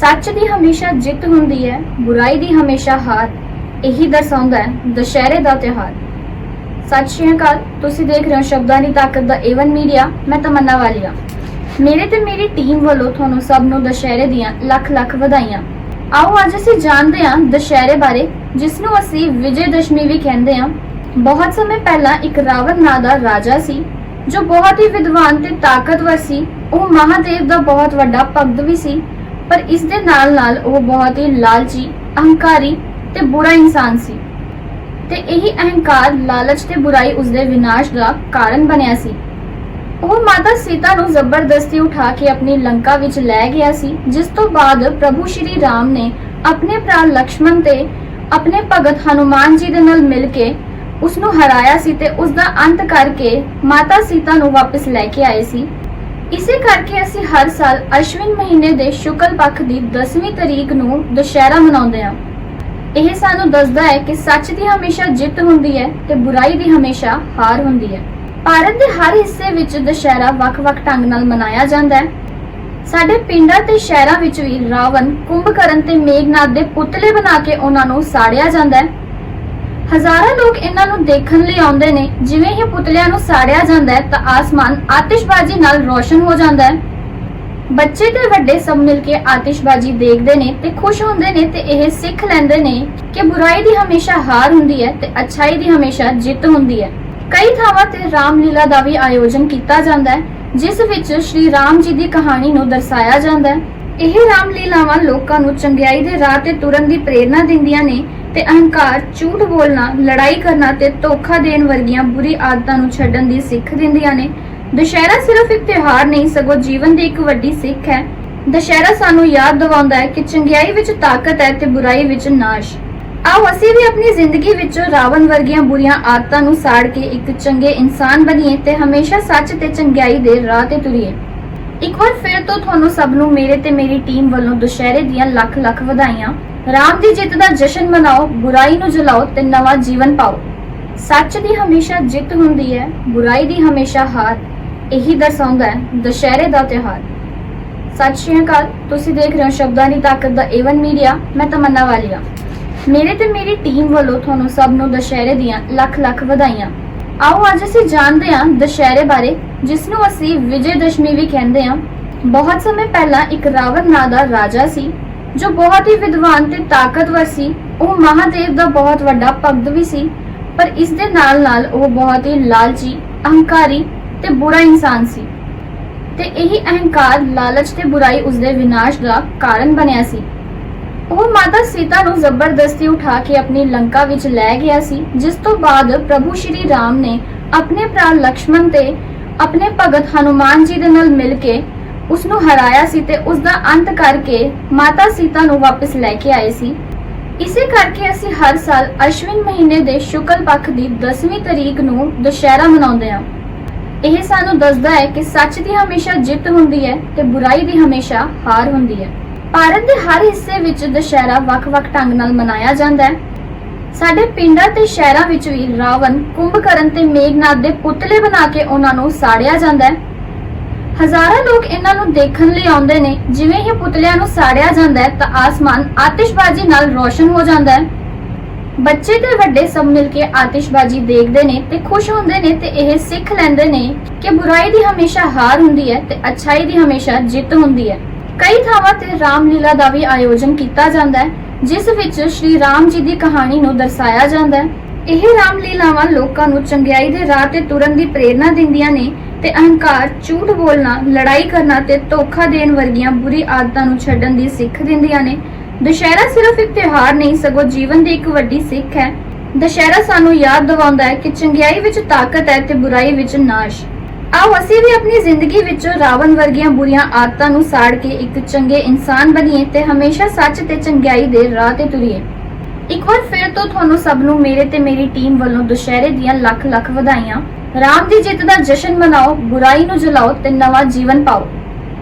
ਸੱਚ ਦੀ ਹਮੇਸ਼ਾ ਜਿੱਤ ਹੁੰਦੀ ਹੈ, ਬੁਰਾਈ ਦੀ ਹਮੇਸ਼ਾ ਹਾਰ, ਇਹੀ ਦਰਸਾਉਂਦਾ ਹੈ ਦੁਸ਼ਹਿਰੇ ਦਾ ਤਿਉਹਾਰ। ਸਤਿ ਸ਼੍ਰੀ ਅਕਾਲ, ਤੁਸੀਂ ਦੇਖ ਰਹੇ ਹੋ ਸ਼ਬਦਾਂ ਦੀ ਤਾਕਤ ਦਾ ਏਵਨ ਮੀਡੀਆ ਮੈਂ ਤਮੰਨਾ ਵਾਲੀਆ ਮੇਰੇ ਤੇ ਮੇਰੀ ਟੀਮ ਵੱਲੋਂ ਤੁਹਾਨੂੰ ਸਭ ਨੂੰ ਦੁਸ਼ਹਿਰੇ ਦੀਆਂ ਲੱਖ ਲੱਖ ਵਧਾਈਆਂ। ਆਓ ਅੱਜ ਅਸੀਂ ਜਾਣਦੇ ਹਾਂ ਦੁਸ਼ਹਿਰੇ ਬਾਰੇ, ਜਿਸ ਨੂੰ ਅਸੀਂ ਵਿਜੇ ਦਸ਼ਮੀ ਵੀ ਕਹਿੰਦੇ ਹਾਂ। ਬਹੁਤ ਸਮੇਂ ਪਹਿਲਾਂ ਇੱਕ ਰਾਵਣ ਨਾਂ ਦਾ ਰਾਜਾ ਸੀ, ਜੋ ਬਹੁਤ ਹੀ ਵਿਦਵਾਨ ਤੇ ਤਾਕਤਵਰ ਸੀ। ਉਹ ਮਹਾਦੇਵ ਦਾ ਬਹੁਤ ਵੱਡਾ ਭਗਤ ਵੀ ਸੀ। ਪਰ ਇਸ ਦੇ ਨਾਲ-ਨਾਲ ਉਹ ਬਹੁਤ ਹੀ ਲਾਲਚੀ, ਅਹੰਕਾਰੀ ਤੇ ਬੁਰਾ ਇਨਸਾਨ ਸੀ। ਤੇ ਇਹੀ ਅਹੰਕਾਰ, ਲਾਲਚ ਤੇ ਬੁਰਾਈ ਉਸਦੇ ਵਿਨਾਸ਼ ਦਾ ਕਾਰਨ ਬਣਿਆ ਸੀ। ਉਹ ਮਾਤਾ ਸੀਤਾ ਨੂੰ ਜ਼ਬਰਦਸਤੀ ਉਠਾ ਕੇ ਆਪਣੀ ਲੰਕਾ ਵਿੱਚ ਲੈ ਗਿਆ ਸੀ, ਜਿਸ ਤੋਂ ਬਾਅਦ ਪ੍ਰਭੂ ਸ਼੍ਰੀ ਰਾਮ ਨੇ ਆਪਣੇ ਭਰਾ ਲਕਸ਼ਮਣ ਤੇ ਆਪਣੇ ਭਗਤ ਹਨੂਮਾਨ ਜੀ ਦੇ ਨਾਲ ਮਿਲ ਕੇ ਉਸ ਨੂੰ ਹਰਾਇਆ ਸੀ ਤੇ ਉਸ ਦਾ ਅੰਤ ਕਰਕੇ ਮਾਤਾ ਸੀਤਾ ਨੂੰ ਵਾਪਸ ਲੈ ਕੇ ਆਏ ਸੀ। ਇਸੇ ਕਰਕੇ ਅਸੀਂ ਹਰ ਸਾਲ ਅਸ਼ਵਿਨ ਮਹੀਨੇ ਦੇ ਸ਼ੁਕਲ ਪੱਖ ਦੀ 10ਵੀਂ ਤਰੀਕ ਨੂੰ ਦੁਸ਼ਹਿਰਾ ਮਨਾਉਂਦੇ ਹਾਂ। ਇਹ ਸਾਨੂੰ ਦੱਸਦਾ ਹੈ ਕਿ ਸੱਚ ਦੀ ਹਮੇਸ਼ਾ ਜਿੱਤ ਹੁੰਦੀ ਹੈ ਤੇ ਬੁਰਾਈ ਦੀ ਹਮੇਸ਼ਾ ਹਾਰ ਹੁੰਦੀ ਹੈ। ਭਾਰਤ ਦੇ ਹਰ ਹਿੱਸੇ ਵਿੱਚ ਦੁਸ਼ਹਿਰਾ ਵੱਖ-ਵੱਖ ਢੰਗ ਨਾਲ ਮਨਾਇਆ ਜਾਂਦਾ ਹੈ। ਸਾਡੇ ਪਿੰਡਾਂ ਤੇ ਸ਼ਹਿਰਾਂ ਵਿੱਚ ਵੀ ਰਾਵਣ ਕੁੰਭਕਰਨ ਤੇ ਮੇਘਨਾਥ ਦੇ ਪੁਤਲੇ ਬਣਾ ਕੇ ਉਹਨਾਂ ਨੂੰ ਸਾੜਿਆ ਜਾਂਦਾ ਹੈ। ਹਜ਼ਾਰਾਂ ਲੋਕ ਇਹਨਾਂ ਨੂੰ ਦੇਖਣ ਲਈ ਆਉਂਦੇ ਨੇ। ਜਿਵੇਂ ਹੀ ਪੁਤਲਿਆਂ ਨੂੰ ਸਾੜਿਆ ਜਾਂਦਾ ਹੈ, ਤਾਂ ਆਸਮਾਨ ਆਤਿਸ਼ਬਾਜ਼ੀ ਨਾਲ ਰੋਸ਼ਨ ਹੋ ਜਾਂਦਾ ਹੈ। ਬੱਚੇ ਤੇ ਵੱਡੇ ਸਭ ਮਿਲ ਕੇ ਆਤਿਸ਼ਬਾਜ਼ੀ ਦੇਖਦੇ ਨੇ ਤੇ ਖੁਸ਼ ਹੁੰਦੇ ਨੇ ਤੇ ਇਹ ਸਿੱਖ ਲੈਂਦੇ ਨੇ ਕਿ ਬੁਰਾਈ ਦੀ ਹਮੇਸ਼ਾ ਹਾਰ ਹੁੰਦੀ ਹੈ ਤੇ ਅਛਾਈ ਦੀ ਹਮੇਸ਼ਾ ਜਿੱਤ ਹੁੰਦੀ ਹੈ। ਕਈ ਥਾਵਾਂ ਤੇ ਰਾਮਲੀਲਾ ਦਾ ਵੀ ਆਯੋਜਨ ਕੀਤਾ ਜਾਂਦਾ ਹੈ, ਜਿਸ ਵਿੱਚ ਸ਼੍ਰੀ ਰਾਮ ਜੀ ਦੀ ਕਹਾਣੀ ਨੂੰ ਦਰਸਾਇਆ ਜਾਂਦਾ ਹੈ। ਇਹ ਰਾਮਲੀਲਾਵਾਂ ਲੋਕਾਂ ਨੂੰ ਚੰਗਿਆਈ ਦੇ ਰਾਹ ਤੇ ਤੁਰਨ ਦੀ ਪ੍ਰੇਰਣਾ ਦਿੰਦੀਆਂ ਨੇ ਤੇ ਅਹੰਕਾਰ, ਝੂਠ ਬੋਲਣਾ, ਲੜਾਈ ਕਰਨਾ ਤੇ ਧੋਖਾ ਦੇਣ ਵਰਗੀਆਂ ਬੁਰੀ ਆਦਤਾਂ ਨੂੰ ਛੱਡਣ ਦੀ ਸਿੱਖ ਦਿੰਦੀਆਂ ਨੇ। ਦੁਸ਼ਹਿਰਾ ਸਿਰਫ ਇੱਕ ਤਿਉਹਾਰ ਨਹੀਂ ਸਗੋਂ ਜੀਵਨ ਦੀ ਇੱਕ ਵੱਡੀ ਸਿੱਖ ਹੈ। ਦੁਸ਼ਹਿਰਾ ਸਾਨੂੰ ਯਾਦ ਦਿਵਾਉਂਦਾ ਹੈ ਕਿ ਚੰਗਿਆਈ ਵਿੱਚ ਤਾਕਤ ਹੈ ਤੇ ਬੁਰਾਈ ਵਿੱਚ ਨਾਸ਼। ਆਓ ਅਸੀਂ ਵੀ ਆਪਣੀ ਜ਼ਿੰਦਗੀ ਵਿੱਚ ਰਾਵਣ ਵਰਗੀਆਂ ਬੁਰੀਆਂ ਆਦਤਾਂ ਨੂੰ ਸਾੜ ਕੇ ਇੱਕ ਚੰਗੇ ਇਨਸਾਨ ਬਣੀਏ ਤੇ ਹਮੇਸ਼ਾ ਸੱਚ ਤੇ ਚੰਗਿਆਈ ਦੇ ਰਾਹ ਤੇ ਤੁਰੀਏ। ਇੱਕ ਵਾਰ ਫਿਰ ਤੋਂ ਤੁਹਾਨੂੰ ਸਭ ਨੂੰ ਮੇਰੇ ਤੇ ਮੇਰੀ ਟੀਮ ਵੱਲੋਂ ਦੁਸ਼ਹਿਰੇ ਦੀਆਂ ਲੱਖ ਲੱਖ ਵਧਾਈਆਂ। ਰਾਮ ਦੀ ਜਿੱਤ ਦਾ ਜਸ਼ਨ ਮਨਾਓ, ਬੁਰਾਈ ਨੂੰ ਜਲਾਓ ਤੇ ਨਵਾਂ ਜੀਵਨ ਪਾਓ। ਸੱਚ ਦੀ ਹਮੇਸ਼ਾ ਜਿੱਤ ਹੁੰਦੀ ਹੈ, ਬੁਰਾਈ ਦੀ ਹਮੇਸ਼ਾ ਹਾਰ। ਇਹੀ ਦਰਸਾਉਂਦਾ ਹੈ ਦੁਸ਼ਹਿਰੇ ਦਾ ਤਿਉਹਾਰ। ਸਤਿ ਸ਼੍ਰੀ ਅਕਾਲ, ਤੁਸੀਂ ਦੇਖ ਰਹੇ ਹੋ ਸ਼ਬਦਾਂ ਦੀ ਤਾਕਤ ਦਾ ਏਵਨ ਮੀਡੀਆ, ਮੈਂ ਤਮੰਨਾ ਵਾਲੀਆ। ਮੇਰੇ ਤੇ ਮੇਰੀ ਟੀਮ ਵੱਲੋਂ ਤੁਹਾਨੂੰ ਸਭ ਨੂੰ ਦੁਸ਼ਹਿਰੇ ਦੀਆਂ ਲੱਖ ਲੱਖ ਵਧਾਈਆਂ। ਆਓ ਅੱਜ ਅਸੀਂ ਜਾਣਦੇ ਹਾਂ ਦੁਸ਼ਹਿਰੇ ਬਾਰੇ ਜਿਸ ਨੂੰ ਅਸੀਂ ਵਿਜੇ ਦਸ਼ਮੀ ਵੀ ਕਹਿੰਦੇ ਹਾਂ। ਬਹੁਤ ਸਮੇਂ ਪਹਿਲਾਂ ਇੱਕ ਰਾਵਣ ਨਾਂ ਦਾ ਰਾਜਾ ਸੀ, ਜੋ ਬਹੁਤ ਹੀ ਵਿਦਵਾਨ ਤੇ ਤਾਕਤਵਰ ਸੀ। ਉਹ ਮਹਾਦੇਵ ਦਾ ਬਹੁਤ ਵੱਡਾ ਭਗਤ ਵੀ ਸੀ, ਪਰ ਇਸ ਦੇ ਨਾਲ-ਨਾਲ ਉਹ ਬਹੁਤ ਹੀ ਲਾਲਚੀ, ਅਹੰਕਾਰੀ ਤੇ ਬੁਰਾ ਇਨਸਾਨ ਸੀ। ਤੇ ਇਹੀ ਅਹੰਕਾਰ, ਲਾਲਚ ਤੇ ਬੁਰਾਈ ਉਸਦੇ ਵਿਨਾਸ਼ ਦਾ ਕਾਰਨ ਬਣਿਆ ਸੀ। ਉਹ ਮਾਤਾ ਸੀਤਾ ਨੂੰ ਜ਼ਬਰਦਸਤੀ ਉਠਾ ਕੇ ਆਪਣੀ ਲੰਕਾ ਵਿੱਚ ਲੈ ਗਿਆ ਸੀ, ਜਿਸ ਤੋਂ ਬਾਅਦ ਪ੍ਰਭੂ ਸ਼੍ਰੀ ਰਾਮ ਨੇ ਆਪਣੇ ਭਰਾ ਲਕਸ਼ਮਣ ਤੇ ਆਪਣੇ ਭਗਤ ਹਨੂਮਾਨ ਜੀ ਦੇ ਨਾਲ ਮਿਲ ਕੇ ਉਸ ਨੂੰ ਹਰਾਇਆ ਸੀ ਤੇ ਉਸ ਦਾ ਅੰਤ ਕਰਕੇ ਮਾਤਾ ਸੀਤਾ ਨੂੰ ਵਾਪਸ ਲੈ ਕੇ ਆਏ ਸੀ। ਇਸੇ ਕਰਕੇ ਅਸੀਂ ਹਰ ਸਾਲ ਅਸ਼ਵਿਨ ਮਹੀਨੇ ਦੇ ਸ਼ੁਕਲ ਪੱਖ ਦੀ 10ਵੀਂ ਤਰੀਕ ਨੂੰ ਦੁਸ਼ਹਿਰਾ ਮਨਾਉਂਦੇ ਹਾਂ। ਇਹ ਸਾਨੂੰ ਦੱਸਦਾ ਹੈ ਕਿ ਸੱਚ ਦੀ ਹਮੇਸ਼ਾ ਜਿੱਤ ਹੁੰਦੀ ਹੈ ਤੇ ਬੁਰਾਈ ਦੀ ਹਮੇਸ਼ਾ ਹਾਰ ਹੁੰਦੀ ਹੈ। ਭਾਰਤ ਦੇ ਹਰ ਹਿੱਸੇ ਵਿੱਚ ਦੁਸ਼ਹਿਰਾ ਵੱਖ-ਵੱਖ ਢੰਗ ਨਾਲ ਮਨਾਇਆ ਜਾਂਦਾ ਹੈ। ਸਾਡੇ ਪਿੰਡਾਂ ਤੇ ਸ਼ਹਿਰਾਂ ਵਿੱਚ ਵੀ ਰਾਵਣ ਕੁੰਭਕਰਨ ਤੇ ਮੇਘਨਾਥ ਦੇ ਪੁਤਲੇ ਬਣਾ ਕੇ ਉਹਨਾਂ ਨੂੰ ਸਾੜਿਆ ਜਾਂਦਾ ਹੈ। ਹਜ਼ਾਰਾਂ ਲੋਕ ਇਹਨਾਂ ਨੂੰ ਦੇਖਣ ਲਈ ਆਉਂਦੇ ਨੇ। ਜਿਵੇਂ ਹੀ ਪੁਤਲਿਆਂ ਨੂੰ ਸਾੜਿਆ ਜਾਂਦਾ ਹੈ ਤਾਂ ਆਸਮਾਨ ਆਤਿਸ਼ਬਾਜ਼ੀ ਨਾਲ ਰੋਸ਼ਨ ਹੋ ਜਾਂਦਾ ਹੈ। ਬੱਚੇ ਤੇ ਵੱਡੇ ਸਭ ਮਿਲ ਕੇ ਆਤਿਸ਼ਬਾਜ਼ੀ ਦੇਖਦੇ ਨੇ ਤੇ ਖੁਸ਼ ਹੁੰਦੇ ਨੇ ਤੇ ਇਹ ਸਿੱਖ ਲੈਂਦੇ ਨੇ ਕਿ ਬੁਰਾਈ ਦੀ ਹਮੇਸ਼ਾ ਹਾਰ ਹੁੰਦੀ ਹੈ ਤੇ ਅਛਾਈ ਦੀ ਹਮੇਸ਼ਾ ਜਿੱਤ ਹੁੰਦੀ ਹੈ। ਕਈ ਥਾਵਾਂ ਤੇ ਰਾਮਲੀਲਾ ਦਾ ਵੀ ਆਯੋਜਨ ਕੀਤਾ ਜਾਂਦਾ ਹੈ ਜਿਸ ਵਿੱਚ ਸ਼੍ਰੀ ਰਾਮ ਜੀ ਦੀ ਕਹਾਣੀ ਨੂੰ ਦਰਸਾਇਆ ਜਾਂਦਾ ਹੈ। ਇਹ ਰਾਮਲੀਲਾਵਾਂ ਲੋਕਾਂ ਨੂੰ ਚੰਗਿਆਈ ਦੇ ਰਾਹ ਤੇ ਤੁਰਨ ਦੀ ਪ੍ਰੇਰਣਾ ਦਿੰਦੀਆਂ ਨੇ ਤੇ ਅਹੰਕਾਰ, ਝੂਠ ਬੋਲਣਾ, ਲੜਾਈ ਕਰਨਾ ਤੇ ਧੋਖਾ ਦੇਣ ਵਰਗੀਆਂ ਬੁਰੀ ਆਦਤਾਂ ਨੂੰ ਛੱਡਣ ਦੀ ਸਿੱਖ ਦਿੰਦੀਆਂ ਨੇ। ਦੁਸ਼ਹਿਰਾ ਸਿਰਫ ਇੱਕ ਤਿਉਹਾਰ ਨਹੀਂ ਸਗੋਂ ਜੀਵਨ ਦੀ ਇੱਕ ਵੱਡੀ ਸਿੱਖ ਹੈ। ਦੁਸ਼ਹਿਰਾ ਸਾਨੂੰ ਯਾਦ ਦਿਵਾਉਂਦਾ ਹੈ ਕਿ ਚੰਗਿਆਈ ਵਿੱਚ ਤਾਕਤ ਹੈ ਤੇ ਬੁਰਾਈ ਵਿੱਚ ਨਾਸ਼। ਆਓ ਅਸੀਂ ਵੀ ਆਪਣੀ ਜ਼ਿੰਦਗੀ ਵਿੱਚ ਰਾਵਣ ਵਰਗੀਆਂ ਬੁਰੀਆਂ ਆਦਤਾਂ ਨੂੰ ਸਾੜ ਕੇ ਇੱਕ ਚੰਗੇ ਇਨਸਾਨ ਬਣੀਏ ਤੇ ਹਮੇਸ਼ਾ ਸੱਚ ਤੇ ਚੰਗਿਆਈ ਦੇ ਰਾਹ ਤੇ ਤੁਰੀਏ। ਇੱਕ ਵਾਰ ਫਿਰ ਤੋਂ ਤੁਹਾਨੂੰ ਸਭ ਨੂੰ ਮੇਰੇ ਤੇ ਮੇਰੀ ਟੀਮ ਵੱਲੋਂ ਦੁਸ਼ਹਿਰੇ ਦੀਆਂ ਲੱਖ ਲੱਖ ਵਧਾਈਆਂ। ਰਾਮ ਦੀ ਜਿੱਤ ਦਾ ਜਸ਼ਨ ਮਨਾਓ, ਬੁਰਾਈ ਨੂੰ ਜਲਾਓ ਤੇ ਨਵਾਂ ਜੀਵਨ ਪਾਓ।